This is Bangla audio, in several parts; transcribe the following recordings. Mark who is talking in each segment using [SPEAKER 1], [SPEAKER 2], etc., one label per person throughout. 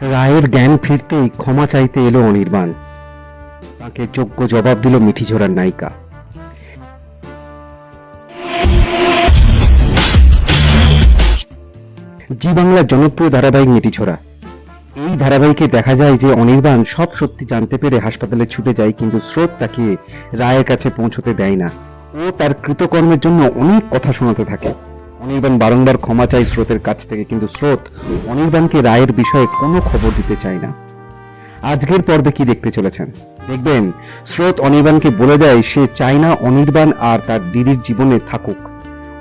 [SPEAKER 1] রায়ের জ্ঞান ফিরতেই ক্ষমা চাইতে এলো অনির্বাণ। তাকে যোগ্য জবাব দিল মিঠিঝোড়ার নায়িকা। জি বাংলার জনপ্রিয় ধারাবাহিক মিঠিঝোড়া এই ধারাবাহিকে দেখা যায় যে অনির্বাণ সব সত্যি জানতে পেরে হাসপাতালে ছুটে যায় কিন্তু স্রোত তাকে রায়ের কাছে পৌঁছতে দেয় না। ও তার কৃতকর্মের জন্য অনেক কথা শোনাতে থাকে। অনির্বাণ বারংবার ক্ষমা চায় স্রোতের কাছ থেকে, কিন্তু স্রোত অনির্বাণকে রায়ের বিষয়ে কোনো খবর দিতে চায় না। আজকের পর্বে কি দেখতে চলেছেন? দেখবেন, স্রোত অনির্বাণকে বলে দেয়, সে চায় না অনির্বাণ আর তার দিদির জীবনে থাকুক।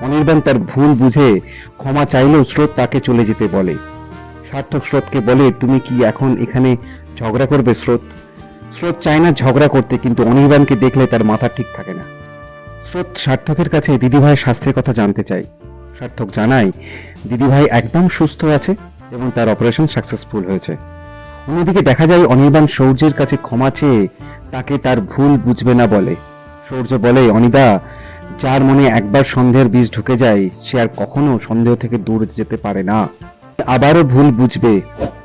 [SPEAKER 1] অনির্বাণ তার ভুল বুঝে ক্ষমা চাইলেও স্রোত তাকে চলে যেতে বলে। সার্থক স্রোতকে বলে, তুমি কি এখন এখানে ঝগড়া করবে স্রোত? স্রোত চায় না ঝগড়া করতে, কিন্তু অনির্বাণকে দেখলে তার মাথা ঠিক থাকে না। স্রোত সার্থকের কাছে দিদিভাইয়ের স্বাস্থ্যের কথা জানতে চাই সার্থক জানায়, দিদিভাই একদম সুস্থ আছে এবং তার অপারেশন সাকসেসফুল হয়েছে। অন্যদিকে দেখা যায় অনির্বাণ সৌর্যের কাছে ক্ষমা চেয়ে তাকে তার ভুল বুঝবে না বলে। সৌর্য বলে, অনিদা, যার মনে একবার সন্দেহের বীজ ঢুকে যায়, সে আর কখনো সন্দেহ থেকে দূর যেতে পারে না। আবারও ভুল বুঝবে,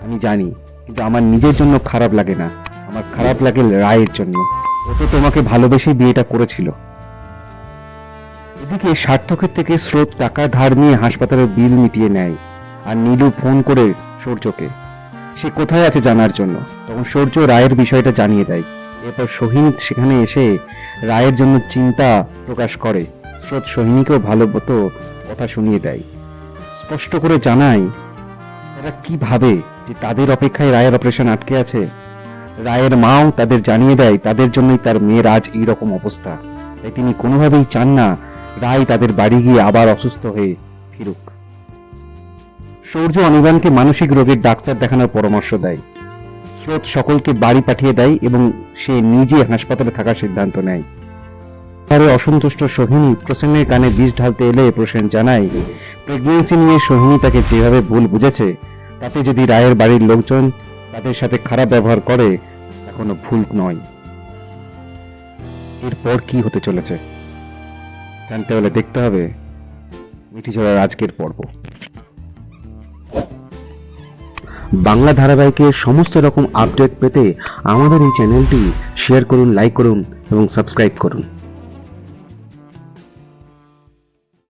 [SPEAKER 1] আমি জানি, কিন্তু আমার নিজের জন্য খারাপ লাগে না। আমার খারাপ লাগে রায়ের জন্য। ও তো তোমাকে ভালোবেসে বিয়েটা করেছিল। এদিকে সার্থকের থেকে স্রোত টাকা ধার নিয়ে হাসপাতালের বিল মিটিয়ে নেয়, আর নীলু ফোন করে সূর্যকে। সে কোথায় আছে জানার জন্য? তখন সূর্য রায়ের বিষয়টা জানিয়ে দেয়। এরপর সোহিনী সেখানে এসে রায়ের জন্য চিন্তা প্রকাশ করে। স্রোত সোহিনীকেও ভালো মতো কথা শুনিয়ে দেয়। স্পষ্ট করে জানায়, তারা কি ভাবে যে তাদের অপেক্ষায় রায়ের অপারেশন আটকে আছে? রায়ের মাও তাদের জানিয়ে দেয়, তাদের জন্যই তার মেয়ের আজ এই রকম অবস্থা। তাই তিনি কোনোভাবেই চান না রায় তাদের বাড়ি গিয়ে আবার অসুস্থ হয়ে ফিরুক। সৌর্য অনির্বাণকে মানসিক রোগের ডাক্তার দেখানোর পরামর্শ দেয়। স্রোত সকলকে বাড়ি পাঠিয়ে দেয় এবং সে নিজে হাসপাতালে থাকার সিদ্ধান্ত নেয়। পরে অসন্তুষ্ট সোহিনী প্রসেনের কানে বিষ ঢালতে এলে প্রসেন জানায় প্রেগনেন্সি নিয়ে সোহিনী তাকে যেভাবে ভুল বুঝেছে, তাতে যদি রায়ের বাড়ির লোকজন তাদের সাথে খারাপ ব্যবহার করে এখনও ভুল নয়। এরপর কি হতে চলেছে? জানতে হলে দেখতে হবে মিঠি ছড়ার আজকের পর্ব। বাংলা ধারাবাহিকের সমস্ত রকম আপডেট পেতে আমাদের এই চ্যানেলটি শেয়ার করুন লাইক করুন এবং সাবস্ক্রাইব করুন।